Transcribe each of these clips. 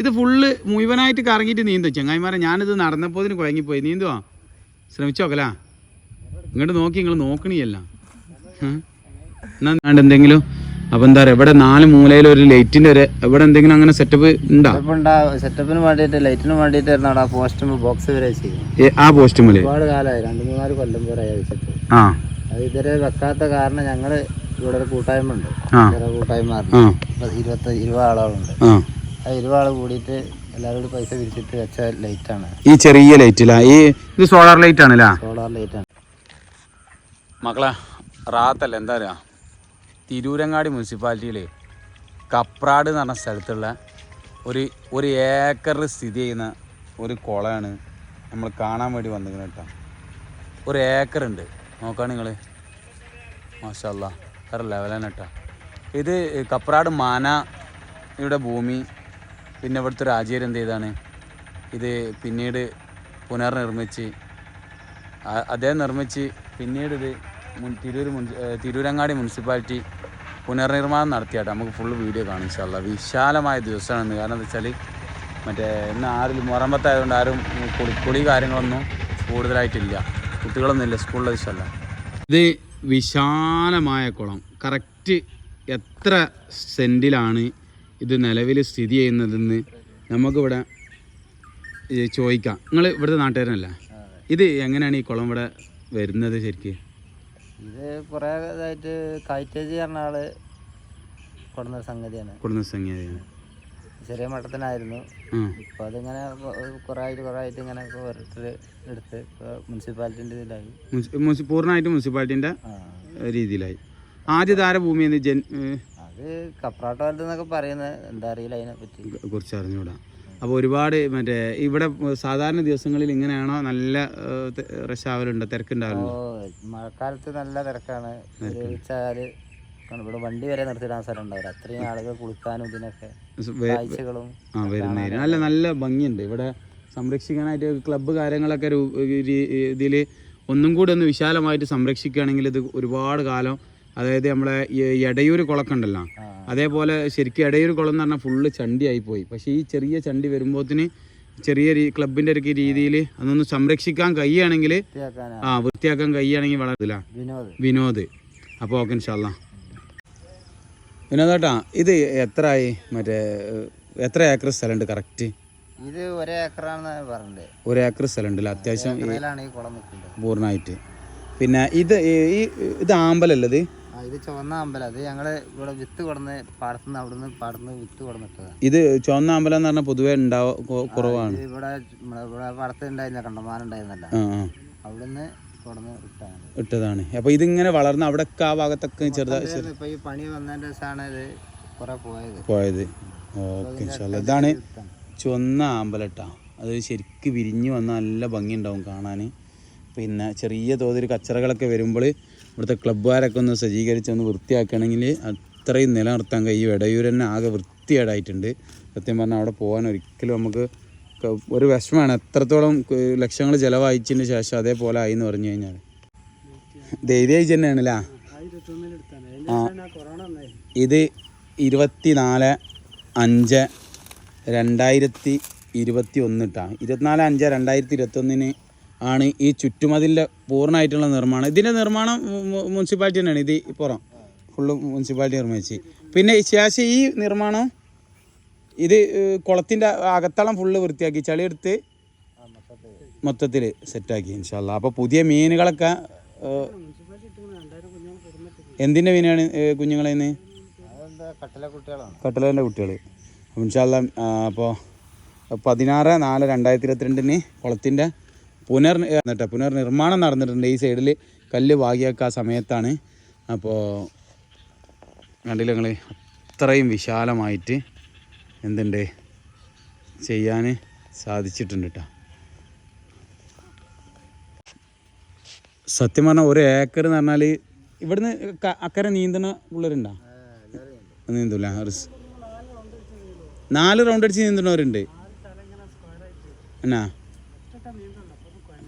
ഇത് ഫുള്ള് മുഴുവനായിട്ട് കറങ്ങിയിട്ട് നീന്തും. ചങ്ങായിമാരെ ഞാനിത് നടന്നപ്പോൾ ഇതിന് കുഴങ്ങിപ്പോയി. നീന്തുവാ. ശ്രമിച്ചു നോക്കലാ ഇങ്ങോട്ട് നോക്കി നിങ്ങൾ നോക്കണിയല്ല. എന്നാ എന്തെങ്കിലും? അപ്പൊ എന്താ പറയുക ഇവിടെ നാല് മൂലയിൽ ഒരു ലൈറ്റിന്റെ ഒരു ഇവിടെ എന്തെങ്കിലും അങ്ങനെ സെറ്റപ്പ് ഉണ്ടോ? സെറ്റപ്പിന് വേണ്ടിയിട്ട് ലൈറ്റിന് പോസ്റ്റ് ബോക്സ് വരെ ആ പോസ്റ്റ് മുതൽ ഒരുപാട് കാലമായി രണ്ട് മൂന്നാൽ കൊല്ലം വരെ ആ. അത് ഇതുവരെ വെക്കാത്ത കാരണം ഞങ്ങൾ ഇവിടെ ഒരു കൂട്ടായ്മ ഉണ്ട്. കൂട്ടായ്മ ഇരുപത്തി ഇരുപത് ആളുകളുണ്ട്. ആ ആ ഇരുപത് ആൾ കൂടിയിട്ട് എല്ലാവരും കൂടി പൈസ പിരിച്ചിട്ട് വെച്ച ലൈറ്റാണ്. ഈ ചെറിയ ലൈറ്റ് ഈ ഇത് സോളാർ ലൈറ്റ് ആണല്ലേ സോളാർ ലൈറ്റാണ്. മക്കളെ റാത്തല്ല എന്താ പറയുക തിരൂരങ്ങാടി മുനിസിപ്പാലിറ്റിയിൽ കപ്രാട് എന്ന് പറഞ്ഞ സ്ഥലത്തുള്ള ഒരു ഒരു ഏക്കറിൽ സ്ഥിതി ചെയ്യുന്ന ഒരു കുളമാണ് നമ്മൾ കാണാൻ വേണ്ടി വന്നിരിക്കുന്നത് കേട്ടോ. ഒരു ഏക്കർ ഉണ്ട് നോക്കാണ് നിങ്ങൾ മാഷല്ല വേറെ ലെവലാണ് കേട്ടോ. ഇത് കപ്രാട് മാനയുടെ ഭൂമി പിന്നെ ഇവിടുത്തെ രാജ്യം എന്ത് ചെയ്താണ്? ഇത് പിന്നീട് പുനർനിർമ്മിച്ച് അദ്ദേഹം നിർമ്മിച്ച് പിന്നീട് ഇത് മുൻ തിരൂർ മുൻ തിരൂരങ്ങാടി മുനിസിപ്പാലിറ്റി പുനർനിർമ്മാണം നടത്തിയാട്ടെ. നമുക്ക് ഫുള്ള് വീഡിയോ കാണും ഇൻഷാല്ല വിശാലമായ ദിവസമാണ് കാരണം എന്താ വെച്ചാൽ മറ്റേ ഇന്ന് ആരും മുറമ്പത്തായതുകൊണ്ട് ആരും കുളി കുളി കാര്യങ്ങളൊന്നും കൂടുതലായിട്ടില്ല. കുട്ടികളൊന്നും ഇല്ല സ്കൂളിലെ വിഷയമല്ല ഇത് വിശാലമായ കുളം. കറക്റ്റ് എത്ര സെന്റിലാണ് ഇത് നിലവിൽ സ്ഥിതി ചെയ്യുന്നതെന്ന് നമുക്കിവിടെ ചോദിക്കാം. നിങ്ങൾ ഇവിടുത്തെ നാട്ടുകാരനല്ലേ? ഇത് എങ്ങനെയാണ് ഈ കുളം ഇവിടെ വരുന്നത് ശരിക്ക്? ഇത് കുറേ ഇതായിട്ട് കയറ്റേജ് പറഞ്ഞ ആൾ കൊടുന്ന സംഗതിയാണ്. കൊടുന്ന സംഗതിയാണ്. ചെറിയ മട്ടത്തിനായിരുന്നു ഇപ്പൊ അതിങ്ങനെ കുറേ ആയിട്ട് കുറേ ആയിട്ട് ഇങ്ങനെ ഓരോരുത്തർ എടുത്ത് മുനിസിപ്പാലിറ്റിന്റെ ഇതിലായി. പൂർണമായിട്ടും മുനിസിപ്പാലിറ്റീന്റെ രീതിയിലായി. ആദ്യ ധാര ഭൂമിയെന്ന് ജൻ അത് കപ്രാട്ട് വലത് എന്നൊക്കെ പറയുന്നത് എന്താ അറിയില്ല അതിനെ പറ്റി. കുറിച്ച് അറിഞ്ഞുകൂടാ. അപ്പോൾ ഒരുപാട് മറ്റേ ഇവിടെ സാധാരണ ദിവസങ്ങളിൽ ഇങ്ങനെയാണോ നല്ല റഷ് ആവലുണ്ടോ ഓ തിരക്കുണ്ടാവലുണ്ടോ മഴക്കാലത്ത് നല്ല തിരക്കാണ്. ഇവിടെ വണ്ടി വരെ നിർത്തിയിടാൻ സ്ഥലം ഉണ്ടാവില്ല അത്രയും ആളുകൾ കുളിക്കാനും ഇതിനൊക്കെ കാഴ്ചകളും ആ നല്ല നല്ല ഭംഗിയുണ്ട്. ഇവിടെ സംരക്ഷിക്കാനായിട്ട് ക്ലബ്ബ് കാര്യങ്ങളൊക്കെ ഇതിൽ ഒന്നും കൂടി ഒന്ന് വിശാലമായിട്ട് സംരക്ഷിക്കുകയാണെങ്കിൽ ഇത് ഒരുപാട് കാലം അതായത് നമ്മളെ എടയൂർ കുളമൊക്കെ ഉണ്ടല്ലോ അതേപോലെ ശരിക്കും ഇടയൂർ കുളം എന്ന് പറഞ്ഞാൽ ഫുള്ള് ചണ്ടിയായി പോയി പക്ഷേ ഈ ചെറിയ ചണ്ടി വരുമ്പോഴത്തിന് ചെറിയ ക്ലബിന്റെ ഒരു രീതിയിൽ അതൊന്ന് സംരക്ഷിക്കാൻ കഴിയുകയാണെങ്കിൽ ആ വൃത്തിയാക്കാൻ കഴിയുകയാണെങ്കിൽ വളരെ ഇതിലാ വിനോദ്. അപ്പോൾ ഓക്കെ ഇൻഷാല്ല വിനോദേട്ടാ ഇത് എത്രയായി മറ്റേ എത്ര ഏക്കർ സ്ഥലമുണ്ട്? കറക്റ്റ്? ഇത് ഒരേ ഏക്കറാണെന്ന് പറഞ്ഞിട്ട് ഒരു ഏക്കർ സ്ഥലമുണ്ട് അത്യാവശ്യം പൂർണമായിട്ട്. പിന്നെ ഇത് ഈ- ഇത് ആമ്പലല്ലത് ഇത് ചുവന്ന അമ്പലം. അത് ഞങ്ങൾ ഇവിടെ വിത്ത് കൊടുന്ന് പാടത്തുനിന്ന് അവിടുന്ന് പാടത്തുനിന്ന് വിത്ത് കൊടുന്നിട്ടതാണ് ഇത് ചുവന്ന അമ്പലം എന്ന് പറഞ്ഞാൽ പൊതുവേ ഉണ്ടാവ കൊ- കുറവാണ്. ഇത് ഇവിടെ നമ്മളെ ഇവിടെ പാടത്ത് ഉണ്ടായിരുന്ന കണ്ടമാനം ഉണ്ടായിരുന്നല്ല ആ ആ. അവിടുന്ന് കൊടുന്ന് ഇട്ടാണ് ഇട്ടതാണ്. അപ്പൊ ഇതിങ്ങനെ വളർന്ന് അവിടെയൊക്കെ ആ ഭാഗത്തൊക്കെ ചെറുതാ ചെറു- ഇപ്പൊ ഈ പണി വന്നതിന്റെ ഇത് കുറെ പോയത്. പോയത്. ഓക്കെ ഇൻഷാല്ല ഇതാണ് ചുവന്ന ആമ്പലട്ടാ അത് ശരിക്ക് വിരിഞ്ഞു വന്ന നല്ല ഭംഗി ഉണ്ടാവും കാണാൻ പിന്നെ ചെറിയ തോതിൽ കച്ചറകളൊക്കെ വരുമ്പോൾ ഇവിടുത്തെ ക്ലബ്ബുകാരൊക്കെ ഒന്ന് സജ്ജീകരിച്ച് ഒന്ന് വൃത്തിയാക്കണമെങ്കിൽ അത്രയും നിലനിർത്താൻ കഴിയും. ഇടയൂർ തന്നെ ആകെ വൃത്തികേടായിട്ടുണ്ട്. സത്യം പറഞ്ഞാൽ അവിടെ പോകാൻ ഒരിക്കലും നമുക്ക് ഒരു വിഷമമാണ്. എത്രത്തോളം ലക്ഷങ്ങൾ ചിലവഴിച്ചതിന് ശേഷം അതേപോലെ ആയി എന്ന് പറഞ്ഞു കഴിഞ്ഞാൽ ധൈര്യമായി തന്നെയാണല്ലേ ആ. ഇത് ഇരുപത്തിനാല് അഞ്ച് രണ്ടായിരത്തി ഇരുപത്തി ഒന്നിട്ടാണ് ഇരുപത്തിനാല് അഞ്ച് രണ്ടായിരത്തി ഇരുപത്തൊന്നിന് ആണ് ഈ ചുറ്റുമതിലിന്റെ പൂർണമായിട്ടുള്ള നിർമ്മാണം. ഇതിന്റെ നിർമ്മാണം മുനിസിപ്പാലിറ്റി തന്നെയാണ്. ഇത് ഈ പുറം. ഫുള്ള് മുനിസിപ്പാലിറ്റി നിർമ്മിച്ച്. പിന്നെ ശേഷം ഈ നിർമ്മാണം ഇത് കുളത്തിന്റെ കുളത്തിന്റെ അകത്തളം ഫുള്ള് വൃത്തിയാക്കി ചളിയെടുത്ത് മൊത്തത്തിൽ സെറ്റാക്കി ഇൻഷാല്ല അപ്പോൾ പുതിയ മീനുകളൊക്കെ എന്തിന്റെ എന്തിന്റെ മീനാണ് കുഞ്ഞുങ്ങളെന്ന് കട്ടലേന്റെ കുട്ടികൾ ഇൻഷാല്ല അപ്പോൾ പതിനാറ് നാല് രണ്ടായിരത്തി ഇരുപത്തിരണ്ടിന് കുളത്തിന്റെ പുനർ എന്നിട്ട് പുനർനിർമ്മാണം നടന്നിട്ടുണ്ട്. ഈ സൈഡിൽ കല്ല് വാകിയൊക്കെ ആ സമയത്താണ്. അപ്പോൾ കണ്ടില്ല നിങ്ങൾ അത്രയും വിശാലമായിട്ട് എന്തുണ്ട് ചെയ്യാൻ സാധിച്ചിട്ടുണ്ട് കേട്ടോ സത്യം പറഞ്ഞാൽ ഒരു ഏക്കർ എന്ന് പറഞ്ഞാൽ ഇവിടുന്ന് അക്കരെ നീന്തണ പിള്ളേരുണ്ടോ നീന്തൂല നാല് റൗണ്ട് അടിച്ച് നീന്തണവരുണ്ട് എന്നാ?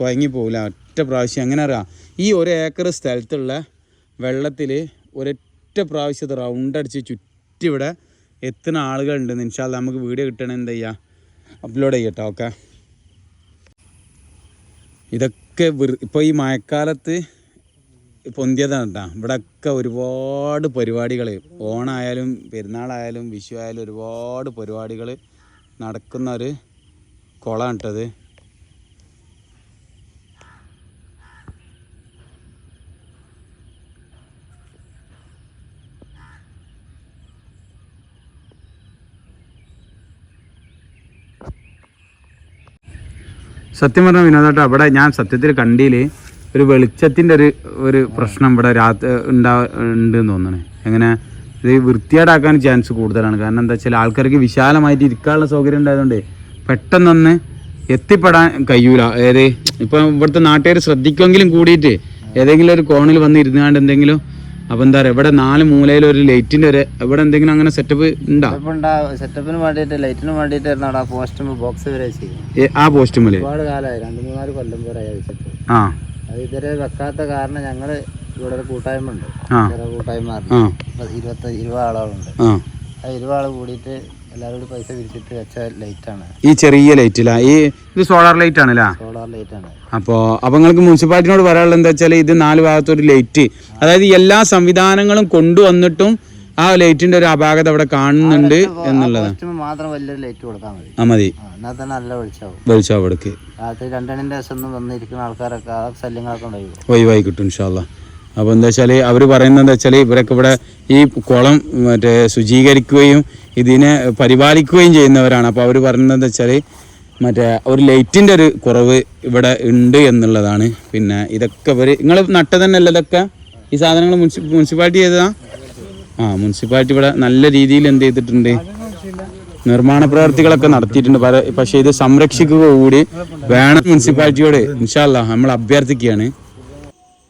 കുഴങ്ങി പോകില്ല ഒറ്റ പ്രാവശ്യം. അങ്ങനെ അറിയാം? ഈ ഒരു ഏക്കർ സ്ഥലത്തുള്ള വെള്ളത്തിൽ ഒരൊറ്റ പ്രാവശ്യത്തെ റൗണ്ട് അടിച്ച് ചുറ്റി ഇവിടെ എത്തുന്ന ആളുകളുണ്ട്. ഇൻഷാല്ല നമുക്ക് വീഡിയോ കിട്ടണേ. എന്താ ചെയ്യുക അപ്ലോഡ് ചെയ്യട്ടോ ഓക്കെ. ഇതൊക്കെ ഇപ്പോൾ ഈ മഴക്കാലത്ത് പൊന്തിയതാണ് കേട്ടോ ഇവിടെയൊക്കെ ഒരുപാട് പരിപാടികൾ ഓണായാലും പെരുന്നാളായാലും വിഷു ആയാലും ഒരുപാട് പരിപാടികൾ നടക്കുന്ന ഒരു കുളമാണ് കേട്ടത് സത്യം പറഞ്ഞ വിനോദേട്ടാ അവിടെ ഞാൻ സത്യത്തിൽ കണ്ടിയിൽ ഒരു വെളിച്ചത്തിന്റെ ഒരു ഒരു പ്രശ്നം ഇവിടെ രാത്രി ഉണ്ടാ ഉണ്ട് എന്ന് തോന്നുന്നു എങ്ങനെ? ഇത് വൃത്തിയേടാക്കാൻ ചാൻസ് കൂടുതലാണ്. കാരണം എന്താ വെച്ചാൽ ആൾക്കാർക്ക് വിശാലമായിട്ട് ഇരിക്കാനുള്ള സൗകര്യം ഉണ്ടായതുകൊണ്ട് പെട്ടെന്നൊന്ന് എത്തിപ്പെടാൻ കഴിയൂല. ഏത്? ഇപ്പം ഇവിടുത്തെ നാട്ടുകാർ ശ്രദ്ധിക്കുമെങ്കിലും കൂടിയിട്ട് ഏതെങ്കിലും ഒരു കോണിൽ വന്ന് ഇരുന്നാണ്ട് എന്തെങ്കിലും അപ്പം എന്താ പറയുക ഇവിടെ നാല് മൂലയിൽ ഒരു ലൈറ്റിന്റെ ഒരു ഇവിടെ എന്തെങ്കിലും അങ്ങനെ സെറ്റപ്പ് ഉണ്ടോ? സെറ്റപ്പ് ഉണ്ടാ സെറ്റപ്പിന് വേണ്ടിയിട്ട് ലൈറ്റിന് വേണ്ടിയിട്ടായിരുന്നു അവിടെ പോസ്റ്റ് ബോക്സ് വരെ ആ പോസ്റ്റുമല്ലേ ഒരുപാട് കാലമായി രണ്ട് മൂന്നാൽ കൊല്ലം വരെ വെച്ചിട്ട് ആ. അത് ഇതുവരെ വെക്കാത്ത കാരണം ഞങ്ങൾ ഇവിടെ ഒരു കൂട്ടായ്മ ഉണ്ട്. ആ. കൂട്ടായ്മ ആ. ഇരുപത്തി ഇരുപത് ആളുകളുണ്ട്. ആ. ആ ഇരുപത് ആൾ കൂടിയിട്ട് എല്ലാവരും പൈസ പിരിച്ചിട്ട് വെച്ച ലൈറ്റാണ് ഈ ചെറിയ ലൈറ്റിലാ ഈ ഇത് സോളാർ ലൈറ്റ് ആണല്ലേ? അപ്പോൾ അപ്പോൾ നിങ്ങൾക്ക് മുനിസിപ്പാലിറ്റിനോട് പറയാനുള്ളത് എന്താ വെച്ചാൽ ഇത് നാല് ഭാഗത്തൊരു ലൈറ്റ് അതായത് എല്ലാ സംവിധാനങ്ങളും കൊണ്ടുവന്നിട്ടും ആ ലൈറ്റിന്റെ ഒരു അപാകത അവിടെ കാണുന്നുണ്ട് എന്നുള്ളത് മാത്രം വലിയൊരു ലൈറ്റ് കൊടുത്താൽ മതി. ആ മതി. ആ, എന്നാൽ തന്നെ നല്ല വെളിച്ചാവും വെളിച്ചം അവിടേക്ക്. രാത്രി രണ്ടെണ്ണിന്റെ ദിവസം വന്നിരിക്കുന്ന ആൾക്കാരൊക്കെ ആ ശല്യങ്ങളൊക്കെ ഉണ്ടായിരുന്നു ഒഴിവായി കിട്ടും ഇൻഷാല്ല അപ്പോൾ എന്താ വെച്ചാൽ അവർ പറയുന്നത് എന്താ വെച്ചാൽ ഇവരൊക്കെ ഇവിടെ ഈ കുളം മറ്റേ ശുചീകരിക്കുകയും ഇതിനെ പരിപാലിക്കുകയും ചെയ്യുന്നവരാണ്. അപ്പോൾ അവർ പറയുന്നത് എന്താ വെച്ചാൽ മറ്റേ ഒരു ലൈറ്റിന്റെ ഒരു കുറവ് ഇവിടെ ഉണ്ട് എന്നുള്ളതാണ്. പിന്നെ ഇതൊക്കെ ഇവർ നിങ്ങൾ നട്ട തന്നെ അല്ല ഇതൊക്കെ? ഈ സാധനങ്ങൾ മുനിസി മുനിസിപ്പാലിറ്റി ചെയ്തതാ? ആ മുനിസിപ്പാലിറ്റി ഇവിടെ നല്ല രീതിയിൽ എന്ത് ചെയ്തിട്ടുണ്ട്? നിർമ്മാണ പ്രവർത്തികളൊക്കെ നടത്തിയിട്ടുണ്ട്. പല- പക്ഷേ ഇത് സംരക്ഷിക്കുക കൂടി വേണം മുനിസിപ്പാലിറ്റിയോട് ഇൻഷാല്ല നമ്മൾ അഭ്യർത്ഥിക്കുകയാണ്.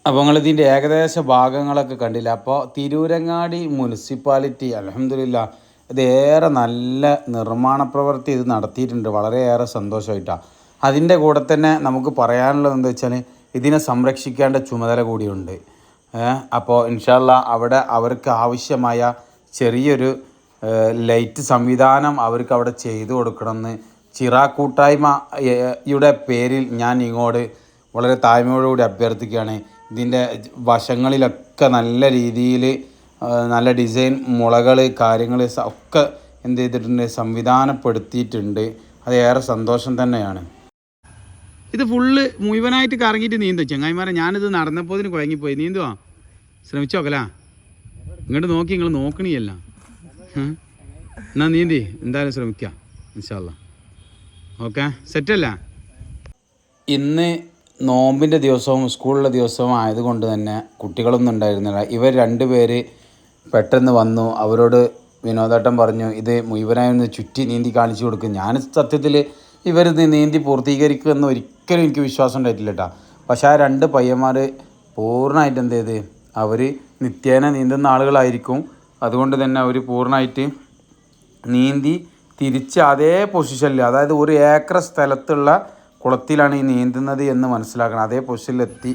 അപ്പോൾ നിങ്ങൾ ഇതിന്റെ ഏകദേശ ഭാഗങ്ങളൊക്കെ കണ്ടില്ല? അപ്പോൾ തിരൂരങ്ങാടി മുനിസിപ്പാലിറ്റി അലഹമില്ല ഇത് ഏറെ നല്ല നിർമ്മാണ പ്രവൃത്തി ഇത് നടത്തിയിട്ടുണ്ട്. വളരെയേറെ സന്തോഷമായിട്ടാണ് അതിന്റെ കൂടെ തന്നെ നമുക്ക് പറയാനുള്ളത് എന്താ വെച്ചാൽ ഇതിനെ സംരക്ഷിക്കേണ്ട ചുമതല കൂടിയുണ്ട്. അപ്പോൾ ഇൻഷാല്ല അവിടെ അവർക്ക് ആവശ്യമായ ചെറിയൊരു ലൈറ്റ് സംവിധാനം അവർക്ക് അവിടെ ചെയ്തു കൊടുക്കണമെന്ന് ചിറ കൂട്ടായ്മയുടെ പേരിൽ ഞാൻ ഇങ്ങോട്ട് വളരെ താഴ്മയോടുകൂടി അഭ്യർത്ഥിക്കുകയാണ്. ഇതിന്റെ വശങ്ങളിലൊക്കെ നല്ല രീതിയിൽ നല്ല ഡിസൈൻ മുളകൾ കാര്യങ്ങൾ ഒക്കെ എന്ത് ചെയ്തിട്ടുണ്ട് സംവിധാനപ്പെടുത്തിയിട്ടുണ്ട്. അത് ഏറെ സന്തോഷം തന്നെയാണ്. ഇത് ഫുള്ള് മുഴുവനായിട്ട് കറങ്ങിയിട്ട് നീന്തു ചങ്ങായിമാരെ ഞാനിത് നടന്നപ്പോൾ ഇതിന് കുഴങ്ങിപ്പോയി. നീന്തുവാ? ശ്രമിച്ചു നോക്കലാ ഇങ്ങോട്ട് നോക്കി നിങ്ങൾ നോക്കണിയല്ല. എന്നാ നീന്തി. എന്തായാലും ശ്രമിക്കാം ഇൻഷാല്ല ഓക്കെ? സെറ്റല്ല? ഇന്ന് നോമ്പിന്റെ ദിവസവും സ്കൂളിലെ ദിവസവും ആയതുകൊണ്ട് തന്നെ കുട്ടികളൊന്നും ഉണ്ടായിരുന്നില്ല. ഇവർ രണ്ടുപേര് പെട്ടെന്ന് വന്നു. അവരോട് വിനോദേട്ടൻ പറഞ്ഞു ഇത് മുഴുവനായി ഒന്ന് ചുറ്റി നീന്തി കാണിച്ചു കൊടുക്കും. ഞാൻ സത്യത്തിൽ ഇവരിത് നീന്തി പൂർത്തീകരിക്കുമെന്ന് ഒരിക്കലും എനിക്ക് വിശ്വാസം ഉണ്ടായിട്ടില്ല കേട്ടോ പക്ഷേ ആ രണ്ട് പയ്യന്മാർ പൂർണമായിട്ട് എന്ത് ചെയ്ത് അവർ നിത്യേന നീന്തുന്ന ആളുകളായിരിക്കും. അതുകൊണ്ട് തന്നെ അവർ പൂർണമായിട്ട് നീന്തി തിരിച്ച് അതേ പൊസിഷനിൽ അതായത് ഒരു ഏക്കർ സ്ഥലത്തുള്ള കുളത്തിലാണ് ഈ നീന്തുന്നത് എന്ന് മനസ്സിലാക്കണം. അതേ പൊസിഷനിലെത്തി.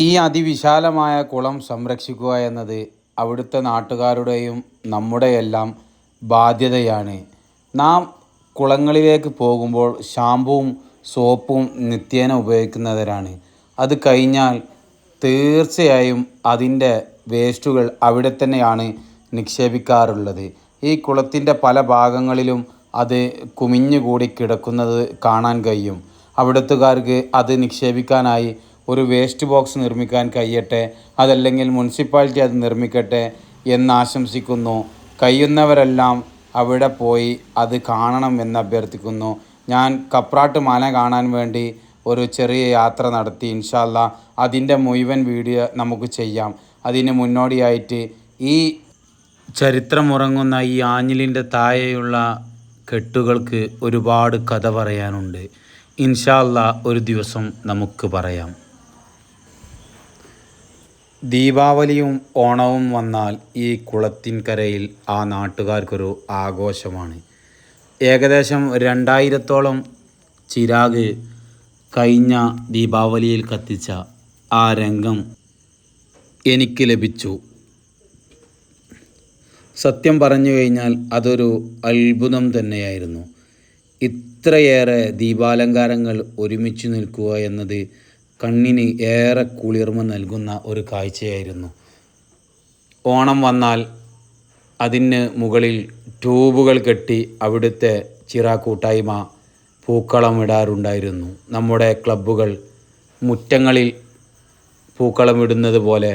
ഈ അതിവിശാലമായ കുളം സംരക്ഷിക്കുക എന്നത് അവിടുത്തെ നാട്ടുകാരുടെയും നമ്മുടെയെല്ലാം ബാധ്യതയാണ്. നാം കുളങ്ങളിലേക്ക് പോകുമ്പോൾ ഷാമ്പുവും സോപ്പും നിത്യേന ഉപയോഗിക്കുന്നവരാണ്. അത് കഴിഞ്ഞാൽ തീർച്ചയായും അതിന്റെ വേസ്റ്റുകൾ അവിടെ തന്നെയാണ് നിക്ഷേപിക്കാറുള്ളത്. ഈ കുളത്തിന്റെ പല ഭാഗങ്ങളിലും അത് കുമിഞ്ഞുകൂടി കിടക്കുന്നത് കാണാൻ കഴിയും. അവിടുത്തുകാർക്ക് അത് നിക്ഷേപിക്കാനായി ഒരു വേസ്റ്റ് ബോക്സ് നിർമ്മിക്കാൻ കഴിയട്ടെ അതല്ലെങ്കിൽ മുനിസിപ്പാലിറ്റി അത് നിർമ്മിക്കട്ടെ എന്നാശംസിക്കുന്നു കഴിയുന്നവരെല്ലാം അവിടെ പോയി അത് കാണണം എന്ന് അഭ്യർത്ഥിക്കുന്നു. ഞാൻ കപ്രാട്ട് മാന കാണാൻ വേണ്ടി ഒരു ചെറിയ യാത്ര നടത്തി. ഇൻഷാല്ല അതിന്റെ മുഴുവൻ വീഡിയോ നമുക്ക് ചെയ്യാം. അതിന് മുന്നോടിയായിട്ട് ഈ ചരിത്രമുറങ്ങുന്ന ഈ ആഞ്ഞിലിന്റെ താഴെയുള്ള കെട്ടുകൾക്ക് ഒരുപാട് കഥ പറയാനുണ്ട്. ഇൻഷാല്ല ഒരു ദിവസം നമുക്ക് പറയാം. ദീപാവലിയും ഓണവും വന്നാൽ ഈ കുളത്തിൻകരയിൽ ആ നാട്ടുകാർക്കൊരു ആഘോഷമാണ്. ഏകദേശം രണ്ടായിരത്തോളം ചിരാഗ് കഴിഞ്ഞ ദീപാവലിയിൽ കത്തിച്ച ആ രംഗം എനിക്ക് ലഭിച്ചു. സത്യം പറഞ്ഞു കഴിഞ്ഞാൽ അതൊരു അത്ഭുതം തന്നെയായിരുന്നു. ഇത്രയേറെ ദീപാലങ്കാരങ്ങൾ ഒരുമിച്ച് നിൽക്കുക എന്നത് കണ്ണിന് ഏറെ കുളിർമ നൽകുന്ന ഒരു കാഴ്ചയായിരുന്നു. ഓണം വന്നാൽ അതിന് മുകളിൽ ട്യൂബുകൾ കെട്ടി അവിടുത്തെ ചിറ കൂട്ടായ്മ പൂക്കളമിടാറുണ്ടായിരുന്നു നമ്മുടെ ക്ലബ്ബുകൾ മുറ്റങ്ങളിൽ പൂക്കളമിടുന്നത് പോലെ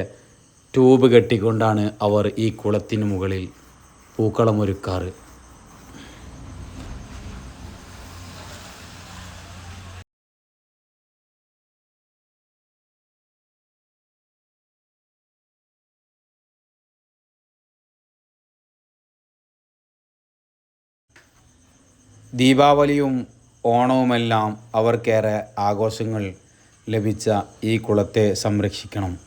ട്യൂബ് കെട്ടിക്കൊണ്ടാണ് അവർ ഈ കുളത്തിന് മുകളിൽ പൂക്കളമൊരുക്കാറ് ദീപാവലിയും ഓണവുമെല്ലാം അവർക്കേറെ ആഘോഷങ്ങൾ ലഭിച്ച ഈ കുളത്തെ സംരക്ഷിക്കണം.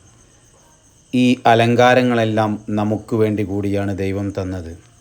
ഈ അലങ്കാരങ്ങളെല്ലാം നമുക്ക് വേണ്ടി കൂടിയാണ് ദൈവം തന്നത്.